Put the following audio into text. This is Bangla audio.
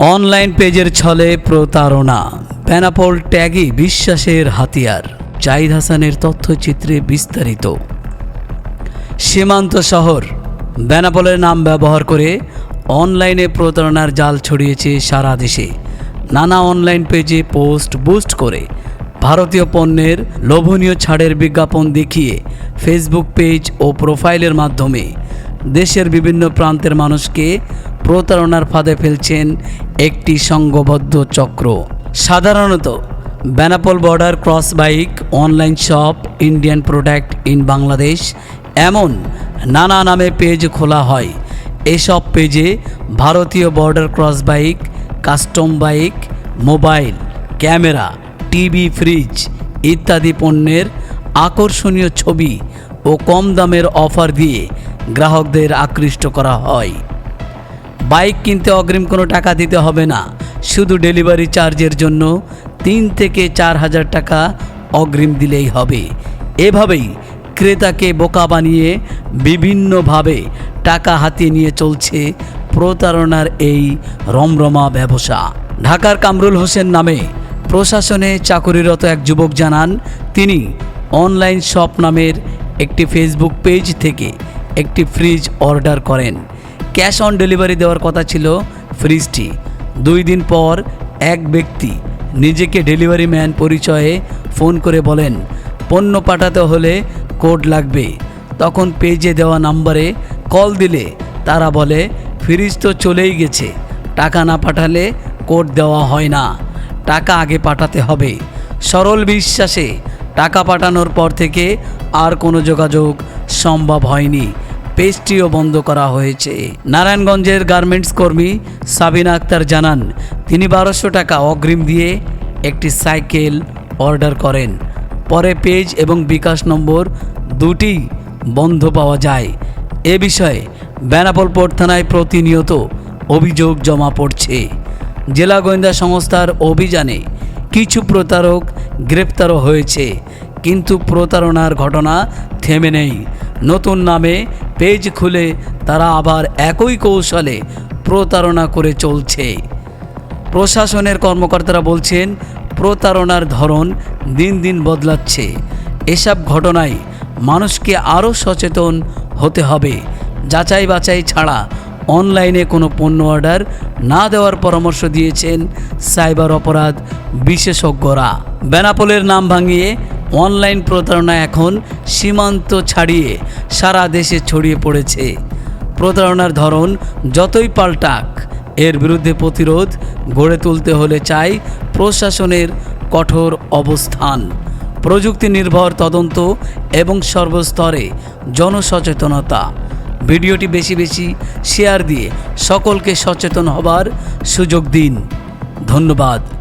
অনলাইন পেজের ছলে প্রতারণা। প্যানাপল ট্যাগই বিশ্বাসের হাতিয়ার। জাহিদ হাসানের তথ্যচিত্রে বিস্তারিত। সীমান্ত শহর। বেনাপোলের নাম ব্যবহার করে অনলাইনে প্রতারণার জাল ছড়িয়েছে সারা দেশে। নানা অনলাইন পেজে পোস্ট বুস্ট করে। ভারতীয় পণ্যের লোভনীয় ছাড়ের বিজ্ঞাপন দেখিয়ে ফেসবুক পেজ ও প্রোফাইলের মাধ্যমে দেশের বিভিন্ন প্রান্তের মানুষকে প্রতারণার ফাঁদে ফেলছেন একটি সংঘবদ্ধ চক্র। সাধারণত Benapole border cross bike, online shop, Indian product in Bangladesh এমন নানা নামে পেজ খোলা হয়। এসব পেজে ভারতীয় border cross bike, custom bike, mobile, camera, TV, fridge ইত্যাদি পণ্যের আকর্ষণীয় ছবি ও কম দামের অফার দিয়ে গ্রাহকদের আকৃষ্ট করা হয়। বাইক কিনতে অগ্রিম কোনো টাকা দিতে হবে না। শুধু ডেলিভারি চার্জের জন্য তিন থেকে চার হাজার টাকা অগ্রিম দিলেই হবে। এভাবেই ক্রেতাকে বোকা বানিয়ে বিভিন্নভাবে টাকা হাতিয়ে নিয়ে চলছে প্রতারণার এই রমরমা ব্যবসা। ঢাকার কামরুল হোসেন নামে প্রশাসনে চাকুরিরত এক যুবক জানান, তিনি অনলাইন শপ নামের একটি ফেসবুক পেজ থেকে একটি ফ্রিজ অর্ডার করেন। ক্যাশ অন ডেলিভারি দেওয়ার কথা ছিল ফ্রিজটি। দুই দিন পর এক ব্যক্তি নিজেকে ডেলিভারি ম্যান পরিচয়ে ফোন করে বলেন, পণ্য পাঠাতে হলে কোড লাগবে। তখন পেজে দেওয়া নাম্বারে কল দিলে তারা বলে, ফ্রিজ তো চলেই গেছে, টাকা না পাঠালে কোড দেওয়া হয় না, টাকা আগে পাঠাতে হবে। সরল বিশ্বাসে টাকা পাঠানোর পর থেকে আর কোনো যোগাযোগ সম্ভব হয়নি। পেজটিও বন্ধ করা হয়েছে। নারায়ণগঞ্জের গার্মেন্টস কর্মী সাবিনা আক্তার জানান, তিনি বারোশো টাকা অগ্রিম দিয়ে একটি সাইকেল অর্ডার করেন। পরে পেজ এবং বিকাশ নম্বর দুটি বন্ধ পাওয়া যায়। এ বিষয়ে বেনাপোল পোর্ট থানায় প্রতিনিয়ত অভিযোগ জমা পড়ছে। জেলা গোয়েন্দা সংস্থার অভিযানে কিছু প্রতারক গ্রেপ্তারও হয়েছে, কিন্তু প্রতারণার ঘটনা থেমে নেই। নতুন নামে পেজ খুলে তারা আবার একই কৌশলে প্রতারণা করে চলছে। প্রশাসনের কর্মকর্তারা বলছেন, প্রতারণার ধরন দিন দিন বদলাচ্ছে। এসব ঘটনায় মানুষকে আরও সচেতন হতে হবে। যাচাই বাছাই ছাড়া অনলাইনে কোনো পণ্য অর্ডার না দেওয়ার পরামর্শ দিয়েছেন সাইবার অপরাধ বিশেষজ্ঞরা। বেনাপোলের নাম ভাঙিয়ে অনলাইন প্রতারণা এখন সীমান্ত ছাড়িয়ে সারা দেশে ছড়িয়ে পড়েছে। প্রতারণার ধরন যতই পাল্টাক, এর বিরুদ্ধে প্রতিরোধ গড়ে তুলতে হলে চাই প্রশাসনের কঠোর অবস্থান। প্রযুক্তি নির্ভর তদন্ত এবং সর্বস্তরে জনসচেতনতা। ভিডিওটি বেশি বেশি শেয়ার দিয়ে সকলকে সচেতন হবার সুযোগ দিন। ধন্যবাদ।